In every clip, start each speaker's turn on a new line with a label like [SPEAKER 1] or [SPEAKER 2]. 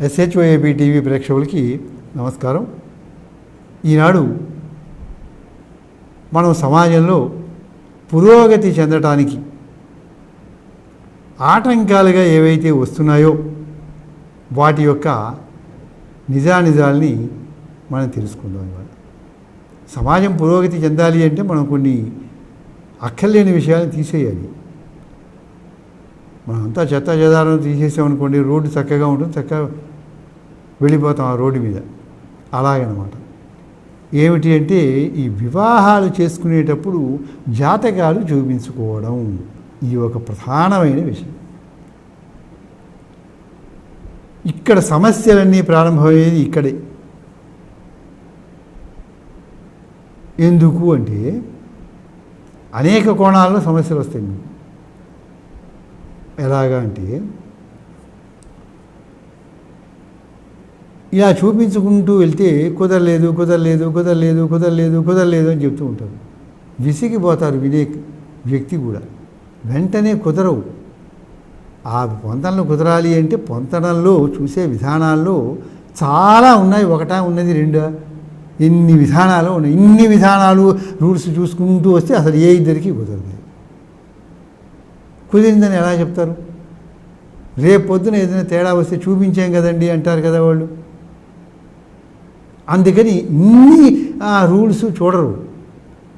[SPEAKER 1] ఎస్హెచ్ఓఏబి TV ప్రేక్షకులకి నమస్కారం. ఈనాడు మనం సమాజంలో పురోగతి చెందటానికి ఆటంకాలుగా ఏవైతే వస్తున్నాయో వాటి యొక్క నిజానిజాల్ని మనం తెలుసుకుందాం ఇవాళ. సమాజం పురోగతి చెందాలి అంటే మనం కొన్ని అక్కర్లేని విషయాలను తీసేయాలి. మనం అంతా చెత్త చెదారం తీసేసామనుకోండి రోడ్డు చక్కగా ఉంటుంది చక్కగా వెళ్ళిపోతాం ఆ రోడ్డు మీద. అలాగనమాట. ఏమిటి అంటే ఈ వివాహాలు చేసుకునేటప్పుడు జాతకాలు చూపించుకోవడం ఇది ఒక ప్రధానమైన విషయం. ఇక్కడ సమస్యలన్నీ ప్రారంభమయ్యేది ఇక్కడే. ఎందుకు అంటే అనేక కోణాల్లో సమస్యలు వస్తాయి. మీకు ఎలాగా అంటే ఇలా చూపించుకుంటూ వెళ్తే కుదరలేదు కుదరలేదు కుదరలేదు కుదరలేదు కుదరలేదు అని చెప్తూ ఉంటారు. విసిగిపోతారు వినే వ్యక్తి కూడా. వెంటనే కుదరవు. ఆ పొంతనలు కుదరాలి అంటే పొంతనల్లో చూసే విధానాల్లో చాలా ఉన్నాయి. ఒకటా ఉన్నది రెండా? ఎన్ని విధానాలు ఉన్నాయి? ఇన్ని విధానాలు రూల్స్ చూసుకుంటూ వస్తే అసలు ఏ ఇద్దరికి కుదరదు. కుదిరిందని ఎలా చెప్తారు? రేపు పొద్దున ఏదైనా తేడా వస్తే చూపించాం కదండి అంటారు కదా వాళ్ళు. అందుకని ఇన్ని రూల్స్ చూడరు.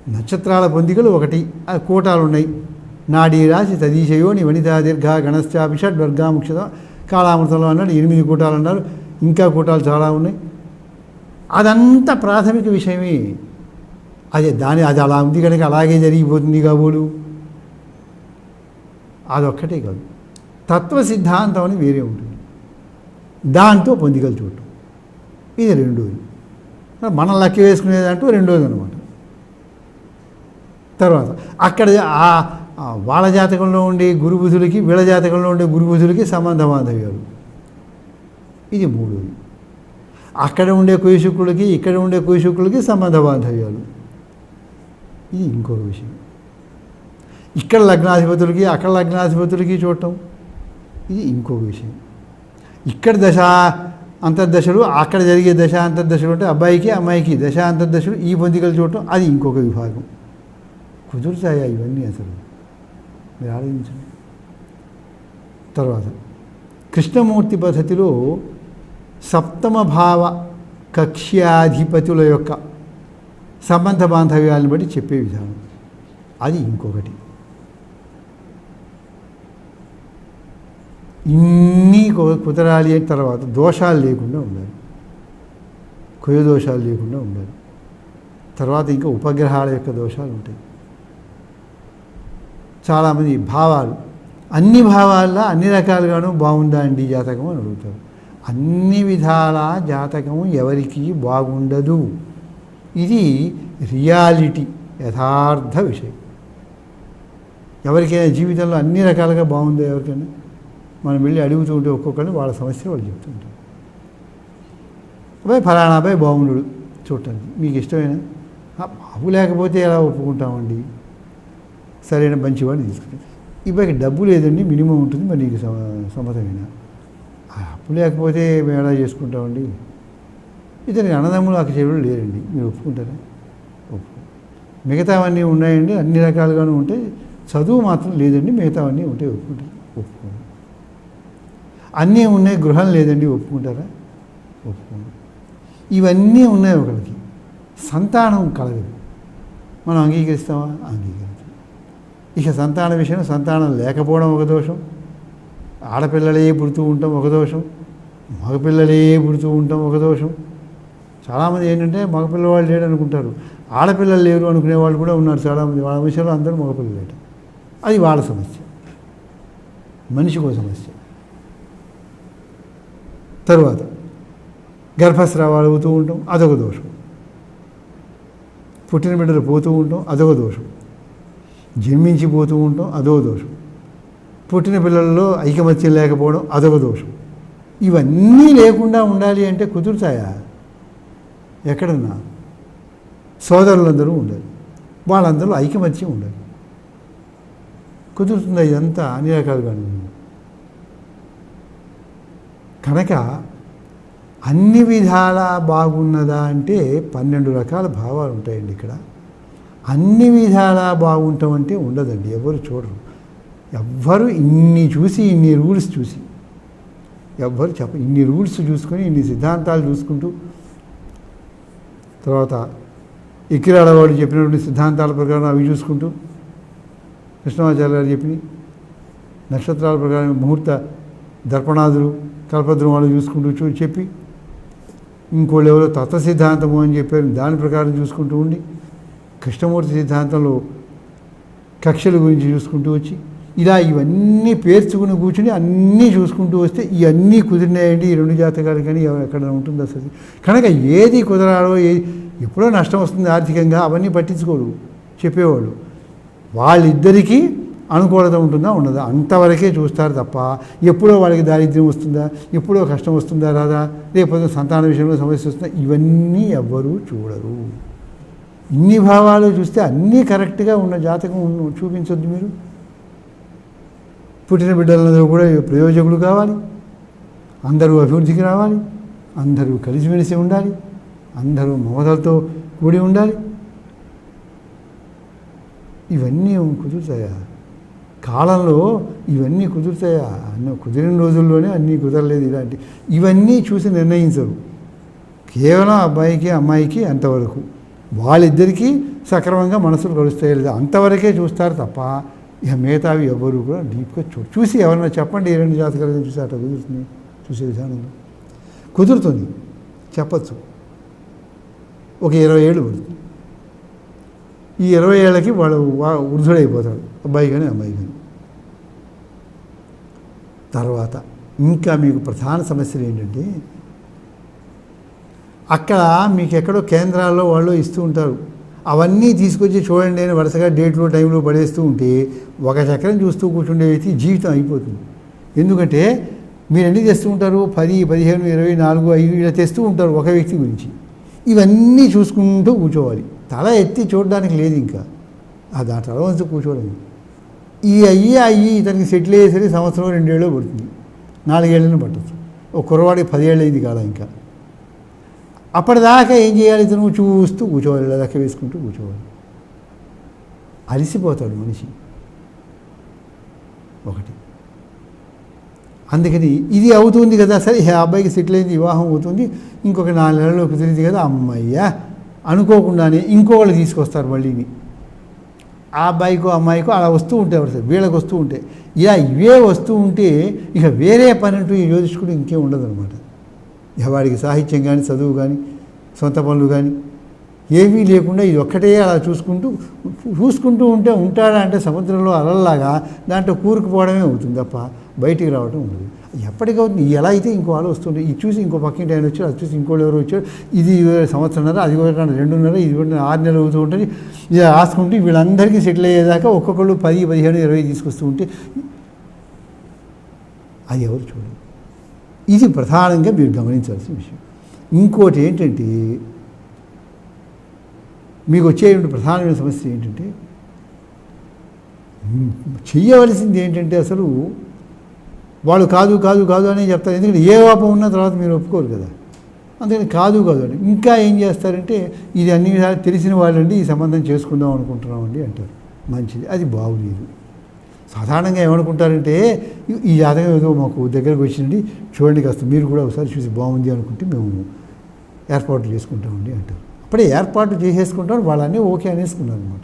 [SPEAKER 1] నక్షత్రాల పొందికలు ఒకటి కూటాలు ఉన్నాయి నాడీ రాశి తదీశయోని వనితా దీర్ఘ గణశ్చాపి షడ్ వర్గాముక్షత కాళామృతంలో అన్నాడు ఎనిమిది కూటాలు అన్నారు ఇంకా కూటాలు చాలా ఉన్నాయి. అదంతా ప్రాథమిక విషయమే. అదే దాని అది అలా ఉంది కనుక అలాగే జరిగిపోతుంది కాబోలు. అదొక్కటే కాదు. తత్వ సిద్ధాంతం అని వేరే ఉంటుంది. దాంతో పొందికలు చూడటం. ఇది రెండోది. మనం లెక్క వేసుకునేదంటూ రెండోది అనమాట తర్వాత అక్కడ ఆ వాళ్ళ జాతకంలో ఉండే గురుబుధులకి వీళ్ళ జాతకంలో ఉండే గురుబుధులకి సంబంధ బాంధవ్యాలు ఇది మూడోది అక్కడ ఉండే కుయశుకులకి ఇక్కడ ఉండే కుయశుకులకి సంబంధ బాంధవ్యాలు ఇది ఇంకొక విషయం. ఇక్కడ లగ్నాధిపతులకి అక్కడ లగ్నాధిపతులకి చూడటం. ఇది ఇంకొక విషయం. ఇక్కడ దశ అంతర్దశలు అక్కడ జరిగే దశ అంతర్దశలు అంటే అబ్బాయికి అమ్మాయికి దశ అంతర్దశలు ఈ పొందికలు చూడటం అది ఇంకొక విభాగం. కుదురుతాయా ఇవన్నీ అసలు? మీరు ఆలోచించండి. తర్వాత కృష్ణమూర్తి పద్ధతిలో సప్తమ భావ కక్ష్యాధిపతుల యొక్క సంబంధ బాంధవ్యాలను బట్టి చెప్పే విధానం. అది ఇంకొకటి. ఇన్ని కుదరాలి అయిన తర్వాత దోషాలు లేకుండా ఉండాలి. కుయ దోషాలు లేకుండా ఉండాలి. తర్వాత ఇంకా ఉపగ్రహాల యొక్క దోషాలు ఉంటాయి. చాలామంది భావాలు అన్ని భావాల్లో అన్ని రకాలుగాను బాగుందా అండి జాతకం అని అడుగుతారు. అన్ని విధాల జాతకం ఎవరికి బాగుండదు. ఇది రియాలిటీ యథార్థ విషయం. ఎవరికైనా జీవితంలో అన్ని రకాలుగా బాగుందో ఎవరికైనా? మనం వెళ్ళి అడుగుతూ ఉంటే ఒక్కొక్కరిని వాళ్ళ సమస్య వాళ్ళు చెప్తుంటారు. అబ్బాయి ఫలానా అబ్బాయి బాగుండు చూడటానికి మీకు ఇష్టమైన? బాబు లేకపోతే ఎలా ఒప్పుకుంటామండి? సరైన మంచివాడిని తీసుకుంటారు ఇబ్బాయికి డబ్బు లేదండి మినిమం ఉంటుంది మరి నీకు సమ్మతమైన? అప్పు లేకపోతే మేము ఎలా చేసుకుంటామండి? ఇతనికి అన్నదమ్ములు అక్క చెవులు లేరండి మీరు ఒప్పుకుంటారా? ఒప్పు మిగతావన్నీ ఉన్నాయండి అన్ని రకాలుగాను ఉంటాయి చదువు మాత్రం లేదండి మిగతావన్నీ ఉంటే ఒప్పుకుంటారు. ఒప్పుకోండి. అన్నీ ఉన్నాయి గృహం లేదండి ఒప్పుకుంటారా? ఒప్పుకోండి ఇవన్నీ ఉన్నాయి ఒకరికి సంతానం కలగదు మనం అంగీకరిస్తామా? అంగీకరిస్తాం ఇక సంతాన విషయం సంతానం లేకపోవడం ఒక దోషం. ఆడపిల్లలే పుడుతూ ఉంటాం ఒక దోషం. మగపిల్లలే పుడుతూ ఉంటాం ఒక దోషం. చాలామంది ఏంటంటే మగపిల్లవాళ్ళు లేడు అనుకుంటారు. ఆడపిల్లలు లేరు అనుకునే వాళ్ళు కూడా ఉన్నారు చాలామంది. వాళ్ళ విషయంలో అందరూ మగపిల్లలేట. అది వాళ్ళ సమస్య. మనిషికో సమస్య. తరువాత గర్భస్రావాలు అవుతూ ఉంటాం అదొక దోషం. పుట్టిన బిడ్డలు పోతూ ఉంటాం అదొక దోషం. జన్మించిపోతూ ఉంటాం అదో దోషం. పుట్టిన పిల్లల్లో ఐకమత్యం లేకపోవడం అదొక దోషం. ఇవన్నీ లేకుండా ఉండాలి అంటే కుదురుతాయా? ఎక్కడన్నా? సోదరులందరూ ఉండాలి. వాళ్ళందరూ ఐకమత్యం ఉండాలి. కుదురుతుందా ఇదంతా? అన్ని రకాలుగా కనుక అన్ని విధాలా బాగున్నదా అంటే పన్నెండు రకాల భావాలు ఉంటాయండి ఇక్కడ. అన్ని విధాలా బాగుంటాం అంటే ఉండదండి ఎవరు చూడరు. ఎవ్వరు ఇన్ని చూసి ఇన్ని రూల్స్ చూసి ఎవ్వరు చెప్ప ఇన్ని రూల్స్ చూసుకొని ఇన్ని సిద్ధాంతాలు చూసుకుంటూ తర్వాత ఇక్కిరాడవాడు చెప్పినటువంటి సిద్ధాంతాల ప్రకారం అవి చూసుకుంటూ కృష్ణమాచార్య గారు చెప్పి నక్షత్రాల ప్రకారం ముహూర్త దర్పణాదులు కల్పద్రుమాలు చూసుకుంటూ చూ చెప్పి ఇంకోళ్ళు ఎవరో తత్వ సిద్ధాంతము అని చెప్పారు. దాని ప్రకారం చూసుకుంటూ ఉండి కృష్ణమూర్తి సిద్ధాంతంలో కక్షల గురించి చూసుకుంటూ వచ్చి ఇలా ఇవన్నీ పేర్చుకుని కూర్చుని అన్నీ చూసుకుంటూ వస్తే ఇవన్నీ కుదిరినాయండి ఈ రెండు జాతకాలు కానీ ఎక్కడ ఉంటుంది అసలు కనుక ఏది కుదరాలో ఏది ఎప్పుడో నష్టం వస్తుంది ఆర్థికంగా అవన్నీ పట్టించుకోడు చెప్పేవాళ్ళు. వాళ్ళిద్దరికీ అనుకూలత ఉంటుందా? ఉండదా? అంతవరకే చూస్తారు తప్ప ఎప్పుడో వాళ్ళకి దారిద్ర్యం వస్తుందా? ఎప్పుడో కష్టం వస్తుందా? రాదా? లేకపోతే సంతాన విషయంలో సమస్య వస్తుందా? ఇవన్నీ ఎవ్వరూ చూడరు. ఇన్ని భావాలు చూస్తే అన్నీ కరెక్ట్గా ఉన్న జాతకం చూపించొద్దు మీరు. పుట్టిన బిడ్డలందరూ కూడా ప్రయోజకులు కావాలి. అందరూ అభివృద్ధికి రావాలి. అందరూ కలిసిమెలిసి ఉండాలి. అందరూ మమతలతో కూడి ఉండాలి. ఇవన్నీ కుదురుతాయా కాలంలో ఇవన్నీ కుదురుతాయా అన్న కుదిరిన రోజుల్లోనే అన్నీ కుదరలేదు ఇలాంటి. ఇవన్నీ చూసి నిర్ణయించరు. కేవలం అబ్బాయికి అమ్మాయికి అంతవరకు. వాళ్ళిద్దరికీ సక్రమంగా మనసులు కలుస్తాయి. లేదా అంతవరకే చూస్తారు తప్ప ఇక మిగతావి ఎవరు కూడా డీప్గా చూ చూసి ఎవరైనా చెప్పండి ఏ రెండు జాతకాలు చూసి అట్లా కుదురుతుంది? చూసే విధానంలో. కుదురుతుంది. చెప్పచ్చు. ఒక ఇరవై ఏళ్ళు పడుతుంది. ఈ ఇరవై ఏళ్ళకి వాడు వృద్ధుడైపోతాడు. అబ్బాయి కానీ అమ్మాయి కానీ తర్వాత ఇంకా మీకు ప్రధాన సమస్యలు ఏంటంటే అక్కడ మీకు ఎక్కడో కేంద్రాల్లో వాళ్ళు ఇస్తూ ఉంటారు. అవన్నీ తీసుకొచ్చి చూడండి అని వరుసగా డేట్లో టైంలో పడేస్తూ ఉంటే ఒక చక్రం చూస్తూ కూర్చుండే వ్యక్తి జీవితం అయిపోతుంది. ఎందుకంటే మీరు ఎన్ని తెస్తూ ఉంటారు? పది పదిహేను ఇరవై నాలుగు ఐదు ఇలా తెస్తూ ఉంటారు ఒక వ్యక్తి గురించి. ఇవన్నీ చూసుకుంటూ కూర్చోవాలి. తల ఎత్తి చూడడానికి లేదు ఇంకా. ఆ దాని తల వంచు కూర్చోవడం ఈ అయ్యి అయ్యి ఇతనికి సెటిల్ అయ్యేసరికి సంవత్సరం రెండేళ్ళు పడుతుంది. నాలుగేళ్ళని పట్టచ్చు. ఒక కుర్రవాడికి పదేళ్ళు అయింది కాదా ఇంకా. అప్పటిదాకా ఏం చేయాలి ఇతను? చూస్తూ కూర్చోవాలి లెక్క వేసుకుంటూ కూర్చోవాలి. అలసిపోతాడు మనిషి. ఒకటి. అందుకని ఇది అవుతుంది కదా సరే ఈ అబ్బాయికి సెటిల్ అయింది వివాహం అవుతుంది. ఇంకొక నాలుగు నెలల్లో కుదిరింది కదా అమ్మయ్యా! అనుకోకుండానే ఇంకోళ్ళు తీసుకొస్తారు మళ్ళీని. ఆ అబ్బాయికో అమ్మాయికో అలా వస్తూ ఉంటాయి వరుస వీళ్ళకి వస్తూ ఉంటాయి ఇలా ఇవే వస్తూ ఉంటే ఇక వేరే పని అంటూ ఈ జ్యోతిష్కుడు ఇంకేం ఉండదు అనమాట ఇక వాడికి సాహిత్యం కానీ చదువు కానీ సొంత పనులు కానీ ఏమీ లేకుండా ఇది ఒక్కటే అలా చూసుకుంటూ చూసుకుంటూ ఉంటే ఉంటాడా అంటే సముద్రంలో అలల్లాగా దాంట్లో కూరుకుపోవడమే అవుతుంది తప్ప బయటికి రావడం ఉండదు. ఎప్పటికవుతుంది ఎలా అయితే ఇంకో వాళ్ళు వస్తుంటే ఇది చూసి ఇంకో పక్కింటి ఆయన వచ్చాడు అది చూసి ఇంకోళ్ళు ఎవరు వచ్చాడు ఇది సంవత్సరంన్నర అది కూడా రెండున్నర ఇది కూడా ఆరు నెలలు అవుతూ ఉంటుంది. ఇది రాసుకుంటే వీళ్ళందరికీ సెటిల్ అయ్యేదాకా ఒక్కొక్కళ్ళు పది పదిహేను ఇరవై తీసుకొస్తూ ఉంటే అది ఎవరు చూడండి ఇది ప్రధానంగా మీరు గమనించాల్సిన విషయం. ఇంకోటి ఏంటంటే మీకు వచ్చేటువంటి ప్రధానమైన సమస్య ఏంటంటే చేయవలసింది ఏంటంటే అసలు వాళ్ళు కాదు కాదు కాదు అని చెప్తారు. ఎందుకంటే ఏ పాపం ఉన్న తర్వాత మీరు ఒప్పుకోరు కదా. అందుకని కాదు కాదు అని. ఇంకా ఏం చేస్తారంటే ఇది అన్ని విధాలు తెలిసిన వాళ్ళండి ఈ సంబంధం చేసుకుందాం అనుకుంటున్నామండి అంటారు. మంచిది. అది బాగులేదు. సాధారణంగా ఏమనుకుంటారంటే ఈ- జాతకం ఏదో మాకు దగ్గరకు వచ్చిందండి. చూడండి కాస్త మీరు కూడా ఒకసారి చూసి బాగుంది అనుకుంటే మేము ఏర్పాట్లు చేసుకుంటామండి అంటారు. అప్పుడే ఏర్పాటు చేసేసుకుంటారు వాళ్ళన్నీ ఓకే అనేసుకున్నారు అనమాట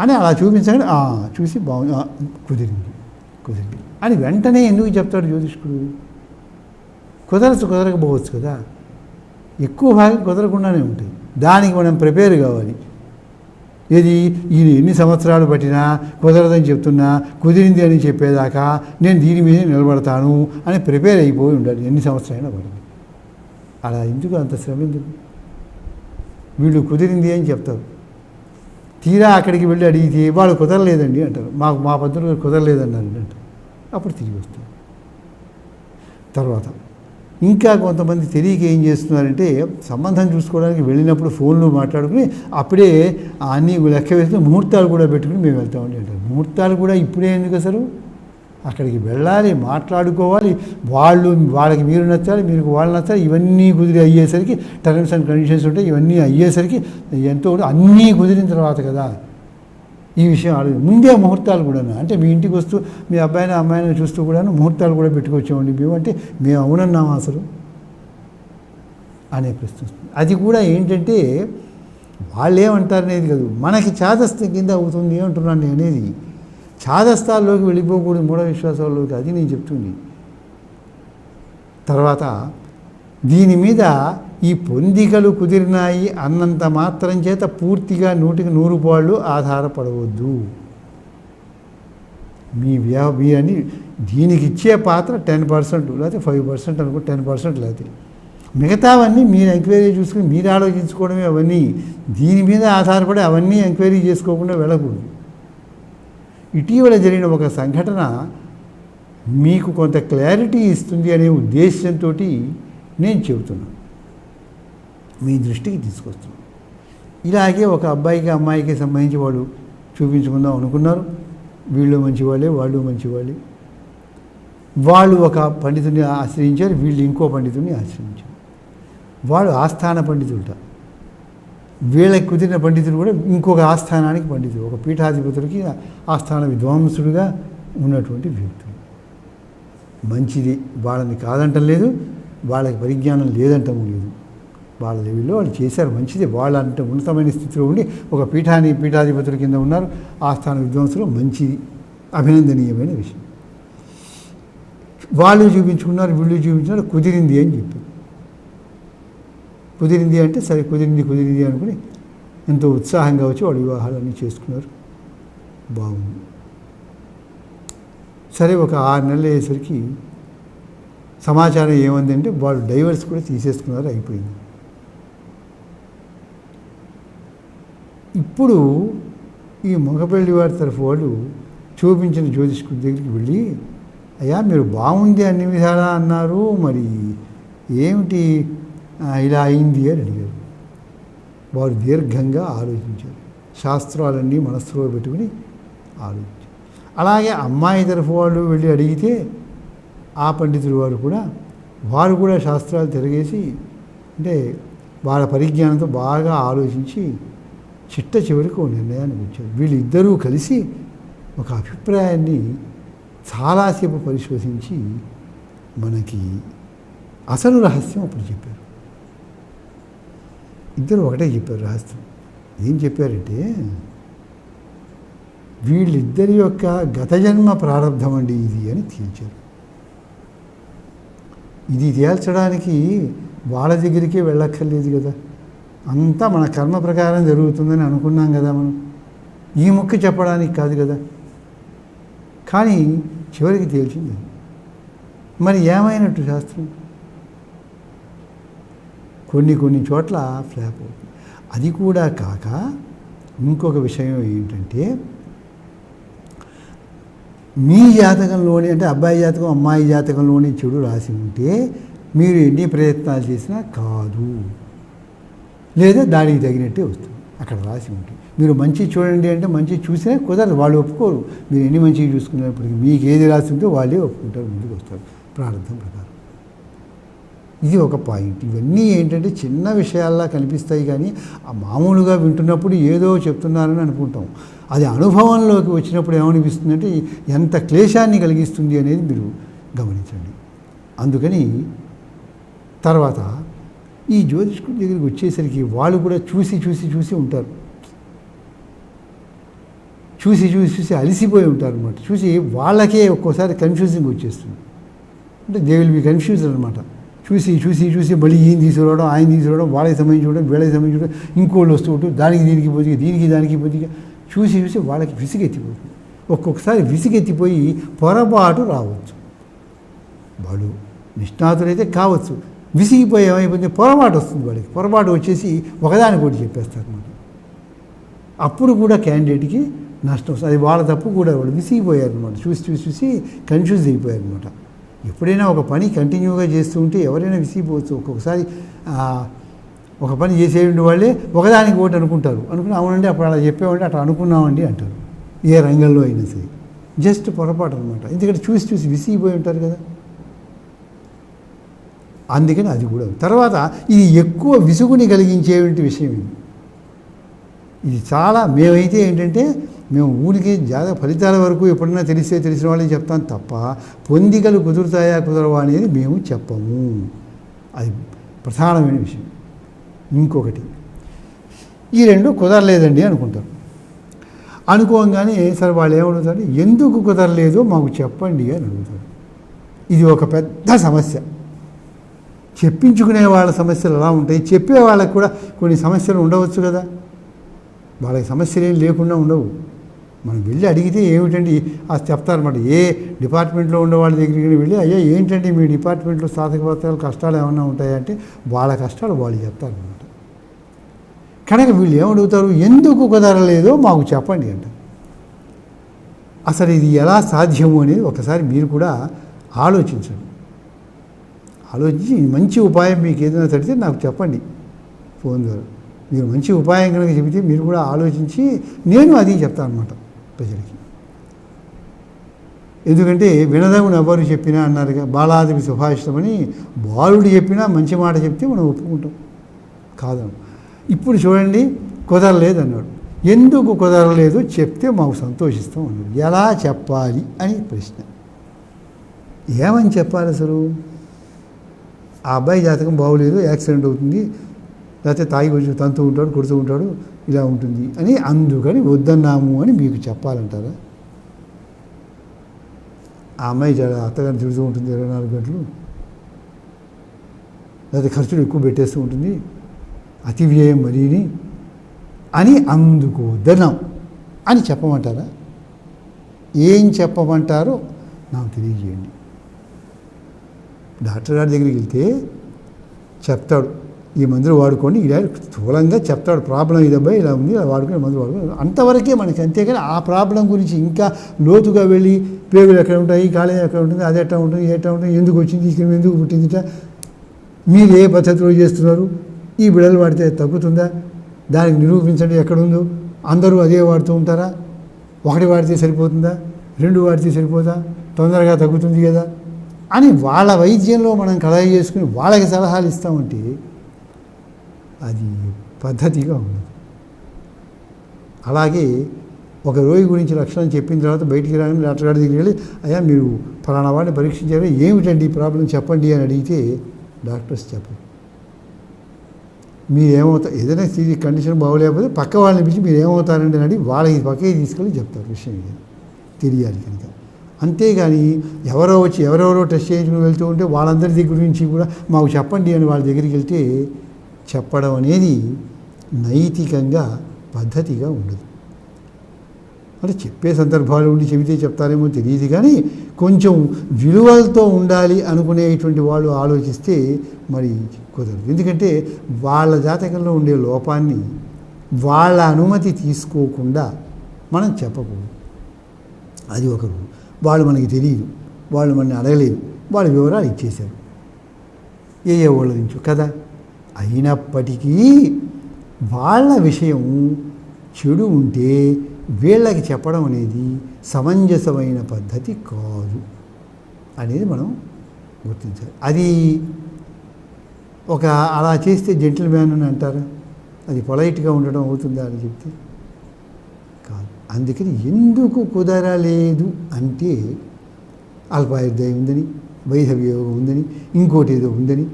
[SPEAKER 1] అని అలా చూపించగానే చూసి బాగుంది. కుదిరింది. కుదిరింది. అని వెంటనే ఎందుకు చెప్తాడు జ్యోతిష్కుడు? కుదరచ్చు కుదరకపోవచ్చు కదా. ఎక్కువ భాగం కుదరకుండానే ఉంటుంది దానికి మనం ప్రిపేర్ కావాలి. ఏది? ఈయన ఎన్ని సంవత్సరాలు పట్టినా కుదరదని చెప్తున్నా కుదిరింది అని చెప్పేదాకా నేను దీని మీద నిలబడతాను అని ప్రిపేర్ అయిపోయి ఉండాలి. ఎన్ని సంవత్సరాలైనా పడింది అలా ఎందుకు అంత శ్రమ ఎందుకు? వీళ్ళు కుదిరింది అని చెప్తారు. తీరా అక్కడికి వెళ్ళి అడిగితే వాళ్ళు కుదరలేదండి అంటారు. మాకు మా పద్ధతులు కుదరలేదన్నారు అంటారు. అప్పుడు తిరిగి వస్తుంది. తర్వాత ఇంకా కొంతమంది తెలియక ఏం చేస్తున్నారంటే సంబంధం చూసుకోవడానికి వెళ్ళినప్పుడు ఫోన్లు మాట్లాడుకుని అప్పుడే అన్నీ లెక్క వేసుకుని ముహూర్తాలు కూడా పెట్టుకుని మేము వెళ్తామని అంటారు. ముహూర్తాలు కూడా ఇప్పుడే ఎందుకు అసలు? అక్కడికి వెళ్ళాలి మాట్లాడుకోవాలి. వాళ్ళు వాళ్ళకి మీరు నచ్చాలి మీరు వాళ్ళు నచ్చాలి ఇవన్నీ కుదిరి అయ్యేసరికి టర్మ్స్ అండ్ కండిషన్స్ ఉంటాయి ఇవన్నీ అయ్యేసరికి ఎంతో అన్నీ కుదిరిన తర్వాత కదా. ఈ విషయం ఆలోచన. ముందే ముహూర్తాలు కూడా అంటే మీ ఇంటికి వస్తూ మీ అబ్బాయిని అమ్మాయిని చూస్తూ కూడాను ముహూర్తాలు కూడా పెట్టుకొచ్చామండి మేము అంటే మేము అవునన్నాం అసలు? అనే ప్రశ్న వస్తుంది. అది కూడా ఏంటంటే వాళ్ళు ఏమంటారు అనేది కాదు. మనకి చాదస్త కింద అవుతుంది అంటున్నాను అనేది. చాదస్తాల్లోకి వెళ్ళిపోకూడదు మూఢ విశ్వాసాల్లోకి అది నేను చెప్తుంది. తర్వాత దీని మీద ఈ పొందికలు కుదిరినాయి అన్నంత మాత్రం చేత పూర్తిగా నూటికి నూరు పాళ్ళు ఆధారపడవద్దు. మీ వ్యా మీ అని దీనికి ఇచ్చే పాత్ర టెన్ పర్సెంట్ లేకపోతే ఫైవ్ పర్సెంట్ అనుకో టెన్ పర్సెంట్ లేకపోతే. మిగతావన్నీ మీరు ఎంక్వైరీ చూసుకుని మీరు ఆలోచించుకోవడమే అవన్నీ. దీని మీద ఆధారపడి అవన్నీ ఎంక్వైరీ చేసుకోకుండా వెళ్ళకూడదు. ఇటీవల జరిగిన ఒక సంఘటన మీకు కొంత క్లారిటీ ఇస్తుంది అనే ఉద్దేశంతో నేను చెబుతున్నాను మీ దృష్టికి తీసుకొస్తున్నాను ఇలాగే ఒక అబ్బాయికి అమ్మాయికి సంబంధించి వాళ్ళు చూపించుకుందాం అనుకున్నారు. వీళ్ళు మంచివాళ్ళే వాళ్ళు మంచివాళ్ళే. వాళ్ళు ఒక పండితుడిని ఆశ్రయించారు వీళ్ళు ఇంకో పండితుడిని ఆశ్రయించారు. వాళ్ళు ఆస్థాన పండితులట. వీళ్ళకి కుదిరిన పండితుడు కూడా ఇంకొక ఆస్థానానికి పండితుడు ఒక పీఠాధిపతుడికి ఆస్థాన విద్వాంసుడుగా ఉన్నటువంటి వ్యక్తులు మంచిది వాళ్ళని కాదంటలేదు. వాళ్ళకి పరిజ్ఞానం లేదంటం లేదు. వాళ్ళ లెవెల్లో వాళ్ళు చేశారు మంచిది. వాళ్ళ అంటే ఉన్నతమైన స్థితిలో ఉండి ఒక పీఠాన్ని పీఠాధిపతుల కింద ఉన్నారు. ఆ స్థాన విద్వాంసులు మంచిది అభినందనీయమైన విషయం. వాళ్ళు చూపించుకున్నారు వీళ్ళు చూపించుకున్నారు కుదిరింది అని చెప్పారు. కుదిరింది అంటే సరే కుదిరింది కుదిరింది అనుకుని ఎంతో ఉత్సాహంగా వచ్చి వాళ్ళు వివాహాలన్నీ చేసుకున్నారు. బాగుంది. సరే ఒక ఆరు నెలలు అయ్యేసరికి సమాచారం ఏముందంటే వాళ్ళు డైవర్స్ కూడా తీసేసుకున్నారు అయిపోయింది. ఇప్పుడు ఈ మగపల్లి వారి తరఫు వాళ్ళు చూపించిన జ్యోతిష్కుడి దగ్గరికి వెళ్ళి అయ్యా మీరు బాగుంది అన్ని విధాలా? అన్నారు. మరి ఏమిటి ఇలా అయింది అని అడిగారు. వారు దీర్ఘంగా ఆలోచించారు. శాస్త్రాలన్నీ మనస్సులో పెట్టుకుని ఆలోచించారు. అలాగే అమ్మాయి తరఫు వాళ్ళు వెళ్ళి అడిగితే ఆ పండితులు వారు కూడా వారు కూడా శాస్త్రాలు తిరగేసి అంటే వాళ్ళ పరిజ్ఞానంతో బాగా ఆలోచించి చిట్ట చివరికి ఒక నిర్ణయానికి వచ్చారు వీళ్ళిద్దరూ కలిసి ఒక అభిప్రాయాన్ని చాలాసేపు పరిశోధించి మనకి అసలు రహస్యం అప్పుడు చెప్పారు. ఇద్దరు ఒకటే చెప్పారు రహస్యం. ఏం చెప్పారంటే వీళ్ళిద్దరి యొక్క గత జన్మ ప్రారంభం అండి ఇది అని తేల్చారు. ఇది తేల్చడానికి వాళ్ళ దగ్గరికే వెళ్ళక్కర్లేదు కదా. అంతా మన కర్మ ప్రకారం జరుగుతుందని అనుకున్నాం కదా మనం. ఈ ముక్క చెప్పడానికి కాదు కదా. కానీ చివరికి తేల్చింది. మరి ఏమైనట్టు శాస్త్రం? కొన్ని కొన్ని చోట్ల ఫ్లాప్ అవుతుంది. అది కూడా కాక ఇంకొక విషయం ఏంటంటే మీ జాతకంలోని అంటే అబ్బాయి జాతకం అమ్మాయి జాతకంలోని చెడు రాసి ఉంటే మీరు ఎన్ని ప్రయత్నాలు చేసినా కాదు. లేదా దానికి తగినట్టే వస్తుంది. అక్కడ రాసి ఉంటుంది మీరు మంచి చూడండి అంటే మంచి చూసినా కుదరదు. వాళ్ళు ఒప్పుకోరు. మీరు ఎన్ని మంచిగా చూసుకున్నప్పటికీ మీకు ఏది రాసి ఉంటే వాళ్ళే ఒప్పుకుంటారు ముందుకు వస్తారు. ప్రారంభం ప్రకారం. ఇది ఒక పాయింట్. ఇవన్నీ ఏంటంటే చిన్న విషయాల్లా కనిపిస్తాయి కానీ ఆ మామూలుగా వింటున్నప్పుడు ఏదో చెప్తున్నారని అనుకుంటాం. అది అనుభవంలోకి వచ్చినప్పుడు ఏమనిపిస్తుందంటే ఎంత క్లేశాన్ని కలిగిస్తుంది అనేది మీరు గమనించండి. అందుకని తర్వాత ఈ జ్యోతిష్కుడి దగ్గరికి వచ్చేసరికి వాళ్ళు కూడా చూసి చూసి చూసి ఉంటారు. చూసి చూసి చూసి అలసిపోయి ఉంటారు అనమాట చూసి వాళ్ళకే ఒక్కోసారి కన్ఫ్యూజింగ్ వచ్చేస్తుంది. అంటే దే విల్ బి కన్ఫ్యూజ్ అనమాట చూసి చూసి చూసి మళ్ళీ ఈయన తీసుకురావడం ఆయన తీసుకురావడం వాళ్ళకి సంబంధించి చూడడం వీళ్ళకి సంబంధించి చూడడం ఇంకోళ్ళు వస్తూ ఉంటుంది దానికి దీనికి పోతుంది దీనికి దానికి పోతుంది చూసి చూసి వాళ్ళకి విసిగెత్తిపోతుంది. ఒక్కొక్కసారి విసిగెత్తిపోయి పొరపాటు రావచ్చు. వాళ్ళు నిష్ణాతులైతే కావచ్చు. విసిగిపోయి ఏమైపోయింది పొరపాటు వస్తుంది వాళ్ళకి. పొరపాటు వచ్చేసి ఒకదాని కూడా చెప్పేస్తారు మనం అప్పుడు కూడా క్యాండిడేట్కి నష్టం వస్తుంది. అది వాళ్ళ తప్పు కూడా వాళ్ళు విసిగిపోయారు అనమాట చూసి చూసి చూసి కన్ఫ్యూజ్ అయిపోయారు అనమాట ఎప్పుడైనా ఒక పని కంటిన్యూగా చేస్తూ ఉంటే ఎవరైనా విసిగిపోవచ్చు. ఒక్కొక్కసారి ఒక పని చేసేయండి వాళ్ళే ఒకదానికి ఒకటి అనుకుంటారు. అనుకుని అవునండి అప్పుడు అలా చెప్పామండి అట్లా అనుకున్నామండి అంటారు. ఏ రంగంలో అయినా సరే. జస్ట్ పొరపాటు అనమాట ఎందుకంటే చూసి చూసి విసిగిపోయి ఉంటారు కదా. అందుకని అది కూడా. తర్వాత ఇది ఎక్కువ విసుగుని కలిగించేటువంటి విషయం ఇది. ఇది చాలా మేమైతే ఏంటంటే మేము ఊరికే జాతక ఫలితాల వరకు ఎప్పుడైనా తెలిస్తే తెలిసిన వాళ్ళని చెప్తాం తప్ప పొందికలు కుదురుతాయా కుదరవా అనేది మేము చెప్పము. అది ప్రధానమైన విషయం. ఇంకొకటి ఈ రెండు కుదరలేదండి అనుకుంటారు. అనుకోగానే సరే వాళ్ళు ఏమడుగుతారు? ఎందుకు కుదరలేదో మాకు చెప్పండి అని అడుగుతారు. ఇది ఒక పెద్ద సమస్య. చెప్పించుకునే వాళ్ళ సమస్యలు ఎలా ఉంటాయి. చెప్పే వాళ్ళకు కూడా కొన్ని సమస్యలు ఉండవచ్చు కదా. వాళ్ళకి సమస్యలు ఏం లేకుండా ఉండవు. మనం వెళ్ళి అడిగితే ఏమిటండి? అది చెప్తారన్నమాట. ఏ డిపార్ట్మెంట్లో ఉండే వాళ్ళ దగ్గరికి వెళ్ళి అయ్యా ఏంటంటే మీ డిపార్ట్మెంట్లో సాధక పత్రాలు కష్టాలు ఏమైనా ఉంటాయంటే వాళ్ళ కష్టాలు వాళ్ళు చెప్తారనమాట కనుక వీళ్ళు ఏమడుగుతారు? ఎందుకు కుదరలేదో మాకు చెప్పండి అంట. అసలు ఇది ఎలా సాధ్యము అనేది ఒకసారి మీరు కూడా ఆలోచించండి. ఆలోచించి మంచి ఉపాయం మీకు ఏదైనా తడితే నాకు చెప్పండి ఫోన్ ద్వారా. మీరు మంచి ఉపాయం కనుక చెబితే మీరు కూడా ఆలోచించి నేను అది చెప్తాను అనమాట ప్రజలకి. ఎందుకంటే వినదగును ఎవరు చెప్పినా అన్నారుగా బాలాదివి సుభాషితమని బాలుడు చెప్పినా మంచి మాట చెప్తే మనం ఒప్పుకుంటాం. కాదు. ఇప్పుడు చూడండి కుదరలేదు అన్నాడు ఎందుకు కుదరలేదు? చెప్తే మాకు సంతోషిస్తాం అన్నాడు. ఎలా చెప్పాలి అని ప్రశ్న. ఏమని చెప్పాలి అసలు? ఆ అబ్బాయి జాతకం బాగోలేదు యాక్సిడెంట్ అవుతుంది. లేకపోతే తాగి కొంచెం తంతు ఉంటాడు కొడుతూ ఉంటాడు ఇలా ఉంటుంది అని అందుకని వద్దన్నాము అని మీకు చెప్పాలంటారా? ఆ అమ్మాయి అత్తగారిని తిడుతూ ఉంటుంది ఇరవై నాలుగు గంటలు. లేకపోతే ఖర్చులు ఎక్కువ పెట్టేస్తూ ఉంటుంది. అతి వ్యయం మరీని అని అందుకు వద్దన్నాం అని చెప్పమంటారా? ఏం చెప్పమంటారో నాకు తెలియజేయండి. డాక్టర్ గారి దగ్గరికి వెళ్తే చెప్తాడు. ఈ మందులు వాడుకోండి. ఇలా స్థూలంగా చెప్తాడు ప్రాబ్లం ఇది అబ్బాయి ఇలా ఉంది ఇలా వాడుకొని మందులు వాడుకొని అంతవరకే మనకి అంతేకాని ఆ ప్రాబ్లం గురించి ఇంకా లోతుగా వెళ్ళి పేగులు ఎక్కడ ఉంటాయి కాలేయం ఎక్కడ ఉంటుంది అది ఎట్లా ఉంటుంది ఎట్లా ఉంటుంది ఎందుకు వచ్చింది ఈ ఎందుకు పుట్టిందిట. మీరు ఏ పద్ధతిలో చేస్తున్నారు? ఈ బిడలు వాడితే తగ్గుతుందా? దానికి నిరూపించండి ఎక్కడుందో. అందరూ అదే వాడుతూ ఉంటారా? ఒకటి వాడితే సరిపోతుందా? రెండు వాడితే సరిపోదా? తొందరగా తగ్గుతుంది కదా? అని వాళ్ళ వైద్యంలో మనం కళాయి చేసుకుని వాళ్ళకి సలహాలు ఇస్తామంటే అది పద్ధతిగా ఉండదు అలాగే ఒక రోగి గురించి లక్షణం చెప్పిన తర్వాత బయటికి రాగానే డాక్టర్ గారి దగ్గరికి వెళ్ళి అయ్యా మీరు ఫలానా వాడిని పరీక్షించారు? ఏమిటండి ఈ ప్రాబ్లం? చెప్పండి అని అడిగితే డాక్టర్స్ చెప్పరు. మీరు ఏమవుతారు ఏదైనా స్థితి కండిషన్ బాగోలేకపోతే పక్క వాళ్ళని పిలిచి మీరు ఏమవుతారండి అని అడిగి వాళ్ళకి పక్కకి తీసుకెళ్ళి చెప్తారు విషయం ఇది. తెలియాలి కనుక. అంతేగాని ఎవరో వచ్చి ఎవరెవరో టెస్ట్ చేయించుకుని వెళ్తూ ఉంటే వాళ్ళందరి దగ్గర నుంచి కూడా మాకు చెప్పండి అని వాళ్ళ దగ్గరికి వెళ్తే చెప్పడం అనేది నైతికంగా పద్ధతిగా ఉండదు. అంటే చెప్పే సందర్భాలు ఉండి చెబితే చెప్తారేమో తెలియదు కానీ కొంచెం విలువలతో ఉండాలి అనుకునేటువంటి వాళ్ళు ఆలోచిస్తే మరి కుదరదు. ఎందుకంటే వాళ్ళ జాతకంలో ఉండే లోపాన్ని వాళ్ళ అనుమతి తీసుకోకుండా మనం చెప్పకూడదు. అది ఒక రూల్. వాళ్ళు మనకి తెలియదు. వాళ్ళు మనల్ని అడగలేదు. వాళ్ళ వివరాలు ఇచ్చేశారు. ఏ ఏ వాళ్ళ నుంచో కదా? అయినప్పటికీ వాళ్ళ విషయం చెడు ఉంటే వీళ్ళకి చెప్పడం అనేది సమంజసమైన పద్ధతి కాదు అనేది మనం గుర్తించాలి. అది ఒక అలా చేస్తే జెంటిల్ మ్యాన్ అని అంటారా? అది పొలైట్గా ఉండడం అవుతుందా అని చెప్తే కాదు. అందుకని ఎందుకు కుదరలేదు అంటే అల్పాయుర్దయం ఉందని వైధవ్యోగం ఉందని ఇంకోటి ఏదో ఉందని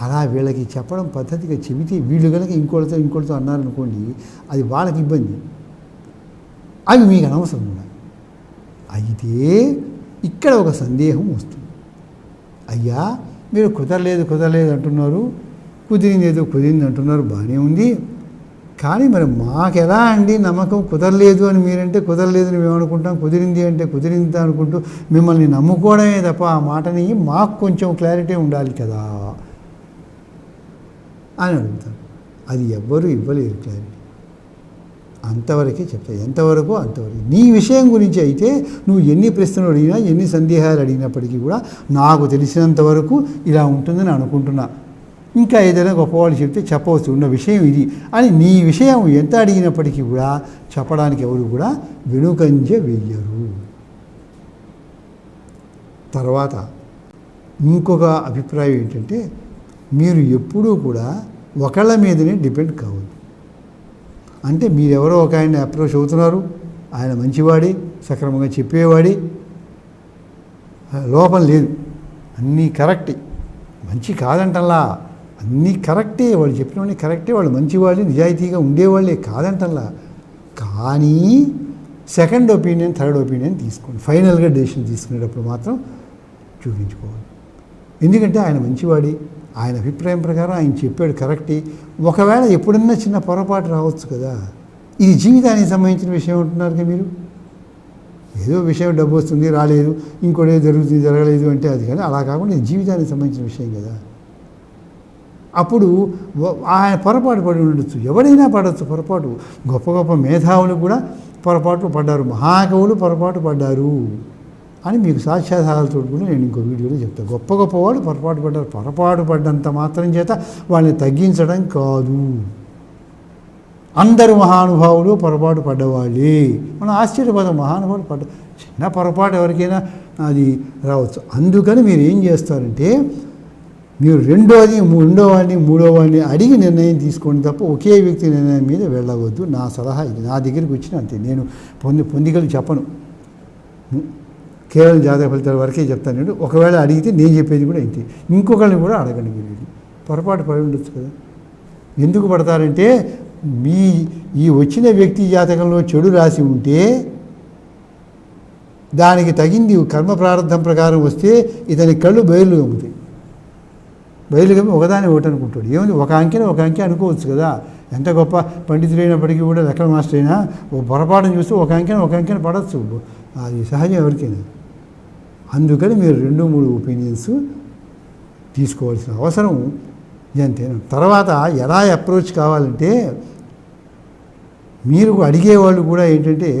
[SPEAKER 1] అలా వీళ్ళకి చెప్పడం పద్ధతిగా చెబితే వీళ్ళు కనుక ఇంకోటితో ఇంకోటితో అన్నారనుకోండి అది వాళ్ళకి ఇబ్బంది. అవి మీకు అనవసరం కూడా. అయితే ఇక్కడ ఒక సందేహం వస్తుంది. అయ్యా మీరు కుదరలేదు కుదరలేదు అంటున్నారు. కుదిరింది ఏదో కుదిరింది అంటున్నారు బాగానే ఉంది. కానీ మరి మాకు ఎలా అండి నమ్మకం? కుదరలేదు అని మీరంటే కుదరలేదు అని మేము అనుకుంటాం. కుదిరింది అంటే కుదిరింది అనుకుంటూ మిమ్మల్ని నమ్ముకోవడమే తప్ప ఆ మాటని మాకు కొంచెం క్లారిటీ ఉండాలి కదా. అని అడుగుతాను అది ఎవ్వరూ ఇవ్వలేరు క్లారిటీ. అంతవరకే చెప్తా ఎంతవరకు? అంతవరకు. నీ విషయం గురించి అయితే నువ్వు ఎన్ని ప్రశ్నలు అడిగినా ఎన్ని సందేహాలు అడిగినప్పటికీ కూడా నాకు తెలిసినంత వరకు ఇలా ఉంటుందని అనుకుంటున్నా. ఇంకా ఏదైనా గొప్పవాళ్ళు చెప్తే చెప్పవచ్చు ఉన్న విషయం ఇది అని నీ విషయం ఎంత అడిగినప్పటికీ కూడా చెప్పడానికి ఎవరు కూడా వెనుకంజ వెయ్యరు. తర్వాత ఇంకొక అభిప్రాయం ఏంటంటే మీరు ఎప్పుడూ కూడా ఒకళ్ళ మీదనే డిపెండ్ కావద్దు. అంటే మీరెవరో ఒక ఆయన అప్రోచ్ అవుతున్నారు ఆయన మంచివాడి సక్రమంగా చెప్పేవాడి లోపం లేదు. అన్నీ కరెక్టే. మంచి కాదంటల్లా అన్నీ కరెక్టే. వాళ్ళు చెప్పినవన్నీ కరెక్టే. వాళ్ళు మంచివాళ్ళు నిజాయితీగా ఉండేవాళ్ళే కాదంటల్లా కానీ సెకండ్ ఒపీనియన్ థర్డ్ ఒపీనియన్ తీసుకోండి. ఫైనల్గా డెసిషన్ తీసుకునేటప్పుడు మాత్రం చూపించుకోవాలి. ఎందుకంటే ఆయన మంచివాడి. ఆయన అభిప్రాయం ప్రకారం ఆయన చెప్పాడు కరెక్టే. ఒకవేళ ఎప్పుడన్నా చిన్న పొరపాటు రావచ్చు కదా ఇది జీవితానికి సంబంధించిన విషయం అంటున్నారు కదా మీరు. ఏదో విషయం డబ్బు వస్తుంది రాలేదు ఇంకోటి జరుగుతుంది జరగలేదు అంటే అది కానీ అలా కాకుండా ఇది జీవితానికి సంబంధించిన విషయం కదా. అప్పుడు ఆయన పొరపాటు పడి ఉండొచ్చు. ఎవరైనా పడవచ్చు పొరపాటు. గొప్ప గొప్ప మేధావులు కూడా పొరపాట్లు పడ్డారు. మహాకవులు పొరపాటు పడ్డారు. అని మీకు సాక్ష్యాధారాలు కూడా నేను ఇంకో వీడియోలో చెప్తాను గొప్ప గొప్ప వాళ్ళు పొరపాటు పడ్డారు పొరపాటు పడ్డంత మాత్రం చేత వాళ్ళని తగ్గించడం కాదు. అందరు మహానుభావులు పొరపాటు పడ్డవాళ్ళే. మనం ఆశ్చర్యపదం మహానుభావులు పడ్డ చిన్న పొరపాటు ఎవరికైనా అది రావచ్చు. అందుకని మీరు ఏం చేస్తారంటే మీరు రెండోది రెండో వాడిని మూడో వాడిని అడిగి నిర్ణయం తీసుకోండి తప్ప ఒకే వ్యక్తి నిర్ణయం మీద వెళ్ళవద్దు. నా సలహా ఇది. నా దగ్గరికి వచ్చిన అంతే. నేను పొంది పొందికలు చెప్పను. కేవలం జాతక ఫలితాల వరకే చెప్తాను నేను. ఒకవేళ అడిగితే నేను చెప్పేది కూడా ఇంతే. ఇంకొకరిని కూడా అడగండి మీరు పొరపాటు పడి ఉండొచ్చు కదా. ఎందుకు పడతారంటే మీ ఈ వచ్చిన వ్యక్తి జాతకంలో చెడు రాసి ఉంటే దానికి తగింది కర్మ ప్రారంభం ప్రకారం వస్తే ఇతని కళ్ళు బయలు గమ్ముతాయి బయలు గమ్మి ఒకదాని ఒకటి అనుకుంటాడు. ఏముంది ఒక అంకెన ఒక అంకె అనుకోవచ్చు కదా. ఎంత గొప్ప పండితుడైనప్పటికీ కూడా లెక్కల మాస్టర్ అయినా ఓ పొరపాటును చూస్తే ఒక అంకెన ఒక అంకెన పడవచ్చు అది సహజం ఎవరికైనా. అందుకని మీరు రెండు మూడు ఒపీనియన్స్ తీసుకోవాల్సిన అవసరం ఇదంతేను తర్వాత ఎలా అప్రోచ్ కావాలంటే మీరు అడిగేవాళ్ళు కూడా ఏంటంటే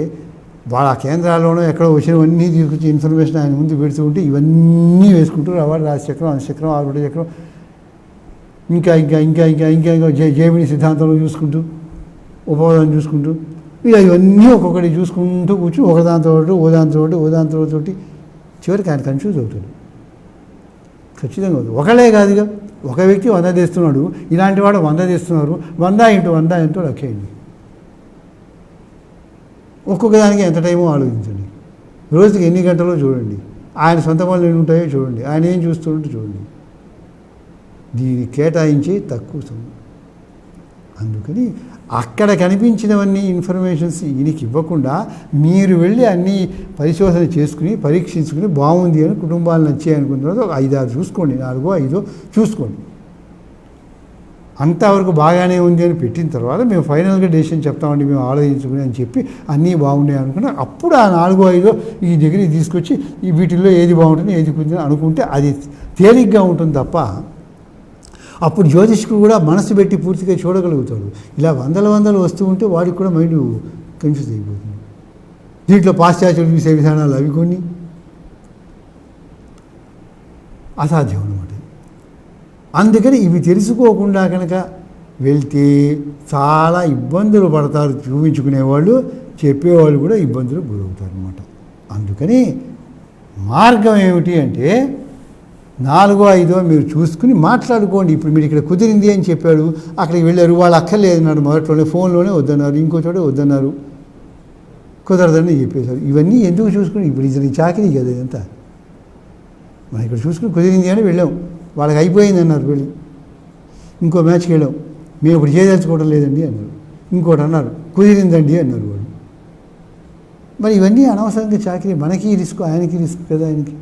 [SPEAKER 1] వాళ్ళ కేంద్రాల్లోనో ఎక్కడో వచ్చినవన్నీ తీసుకొచ్చి ఇన్ఫర్మేషన్ ఆయన ముందు పెడుతూ ఉంటే ఇవన్నీ వేసుకుంటూ రావాలి రాజచక్రం చక్రం అంశచక్రం చక్రం ఇంకా ఇంకా ఇంకా ఇంకా ఇంకా ఇంకా జే జేమిని సిద్ధాంతంలో చూసుకుంటూ ఉపవాదం చూసుకుంటూ ఇలా ఇవన్నీ ఒక్కొక్కటి చూసుకుంటూ కూర్చొని ఒకదాంతో ఒకటి ఓ దాంతో ఒకటి ఓ దాంతో ఒకటి చివరికి ఆయన కన్ఫ్యూజ్ అవుతుంది ఖచ్చితంగా అవుతుంది ఒకళ్ళే కాదుగా ఒక వ్యక్తి వంద తెస్తున్నాడు. ఇలాంటి వాడు వంద తెస్తున్నారు. వంద ఇంటూ వంద ఎంతో లెక్కేయండి ఒక్కొక్క దానికి ఎంత టైమో ఆలోచించండి. రోజుకి ఎన్ని గంటలో చూడండి. ఆయన సొంత పనులు ఎన్ని ఉంటాయో చూడండి. ఆయన ఏం చూస్తుంటే చూడండి. దీన్ని కేటాయించి తక్కువ సమయం. అందుకని అక్కడ కనిపించినవన్నీ ఇన్ఫర్మేషన్స్ ఈయనకి ఇవ్వకుండా మీరు వెళ్ళి అన్నీ పరిశోధన చేసుకుని పరీక్షించుకుని బాగుంది అని కుటుంబాలు నచ్చాయి అనుకున్న తర్వాత ఒక ఐదారు చూసుకోండి నాలుగో ఐదో చూసుకోండి. అంతవరకు బాగానే ఉంది అని పెట్టిన తర్వాత మేము ఫైనల్గా డెసిషన్ చెప్తామండి మేము ఆలోచించుకుని అని చెప్పి అన్నీ బాగున్నాయి అనుకున్నా అప్పుడు ఆ నాలుగో ఐదో ఈ డిగ్రీ తీసుకొచ్చి ఈ వీటిల్లో ఏది బాగుంటుంది ఏది కుదిరి అనుకుంటే అది తేలిగ్గా ఉంటుంది తప్ప అప్పుడు జ్యోతిష్కుడు కూడా మనసు పెట్టి పూర్తిగా చూడగలుగుతాడు. ఇలా వందల వందలు వస్తూ ఉంటే వాడికి కూడా మైండ్ కన్ఫ్యూజ్ అయిపోతుంది. దీంట్లో పాశ్చాత్యులు చూసే విధానాలు అవి కొన్ని. అసాధ్యం అనమాట అందుకని ఇవి తెలుసుకోకుండా కనుక వెళ్తే చాలా ఇబ్బందులు పడతారు చూపించుకునేవాళ్ళు. చెప్పేవాళ్ళు కూడా ఇబ్బందులు గురవుతారు అనమాట అందుకని మార్గం ఏమిటి అంటే నాలుగో ఐదో మీరు చూసుకుని మాట్లాడుకోండి. ఇప్పుడు మీరు ఇక్కడ కుదిరింది అని చెప్పాడు. అక్కడికి వెళ్ళారు. వాళ్ళు అక్కర్లేదన్నారు మొదట్లోనే ఫోన్లోనే వద్దన్నారు. ఇంకో చోట వద్దన్నారు. కుదరదని చెప్పేశారు. ఇవన్నీ ఎందుకు చూసుకుని? ఇప్పుడు ఇది చాకరీ కదా ఇదంతా. మనం ఇక్కడ చూసుకుని కుదిరింది అని వెళ్ళాం. వాళ్ళకి అయిపోయింది అన్నారు వెళ్ళి ఇంకో మ్యాచ్కి వెళ్ళాం. మేము ఇప్పుడు చేయదలుచుకోవడం లేదండి అన్నారు. ఇంకోటి అన్నారు. కుదిరిందండి అన్నారు వాళ్ళు. మరి ఇవన్నీ అనవసరంగా చాకరీ. మనకి రిస్క్ ఆయనకి రిస్క్ కదా ఆయనకి.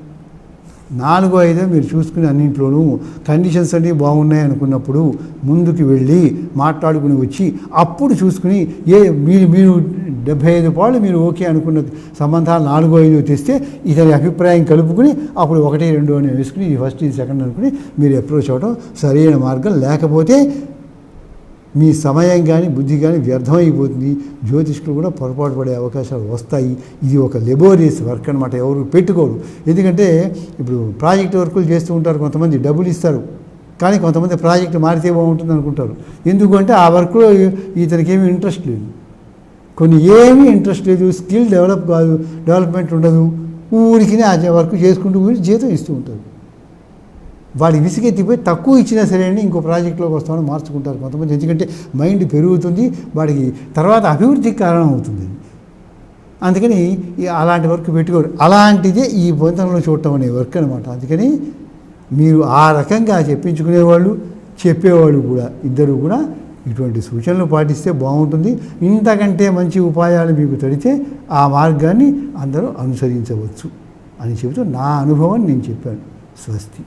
[SPEAKER 1] నాలుగో ఐదో మీరు చూసుకుని అన్నింట్లోనూ కండిషన్స్ అన్నీ బాగున్నాయి అనుకున్నప్పుడు ముందుకు వెళ్ళి మాట్లాడుకుని వచ్చి అప్పుడు చూసుకుని ఏ మీరు మీరు డెబ్భై ఐదు పాళ్ళు మీరు ఓకే అనుకున్న సంబంధాలు నాలుగో ఐదు తెస్తే ఇతని అభిప్రాయం కలుపుకుని అప్పుడు ఒకటి రెండు అని వేసుకుని ఇది ఫస్ట్ ఇది సెకండ్ అనుకుని మీరు అప్రోచ్ అవ్వడం సరైన మార్గం. లేకపోతే మీ సమయం కానీ బుద్ధి కానీ వ్యర్థమైపోతుంది. జ్యోతిష్కులు కూడా పొరపాటు పడే అవకాశాలు వస్తాయి. ఇది ఒక లెబోరియస్ వర్క్ అనమాట ఎవరు పెట్టుకోరు. ఎందుకంటే ఇప్పుడు ప్రాజెక్ట్ వర్కులు చేస్తూ ఉంటారు కొంతమంది డబ్బులు ఇస్తారు. కానీ కొంతమంది ప్రాజెక్ట్ మారితే బాగుంటుంది అనుకుంటారు. ఎందుకంటే ఆ వర్క్లో ఇతనికి ఏమీ ఇంట్రెస్ట్ లేదు. కొన్ని ఏమీ ఇంట్రెస్ట్ లేదు. స్కిల్ డెవలప్ కాదు. డెవలప్మెంట్ ఉండదు. ఊరికి ఆ వర్క్ చేసుకుంటూ ఊరికి జీతం ఇస్తూ ఉంటారు. వాడి విసిగెత్తిపోయి తక్కువ ఇచ్చినా సరే అని ఇంకో ప్రాజెక్టులోకి వస్తామని మార్చుకుంటారు కొంతమంది. ఎందుకంటే మైండ్ పెరుగుతుంది వాడికి తర్వాత అభివృద్ధికి కారణం అవుతుంది అందుకని ఈ అలాంటి వర్క్ పెట్టుకోరు. అలాంటిదే ఈ బొంతంలో చూడటం అనే వర్క్ అనమాట అందుకని మీరు ఆ రకంగా చెప్పించుకునేవాళ్ళు చెప్పేవాళ్ళు కూడా ఇద్దరు కూడా ఇటువంటి సూచనలు పాటిస్తే బాగుంటుంది. ఇంతకంటే మంచి ఉపాయాలు మీకు తడితే ఆ మార్గాన్ని అందరూ అనుసరించవచ్చు అని చెబుతూ నా అనుభవం నేను చెప్పాను. స్వస్తి.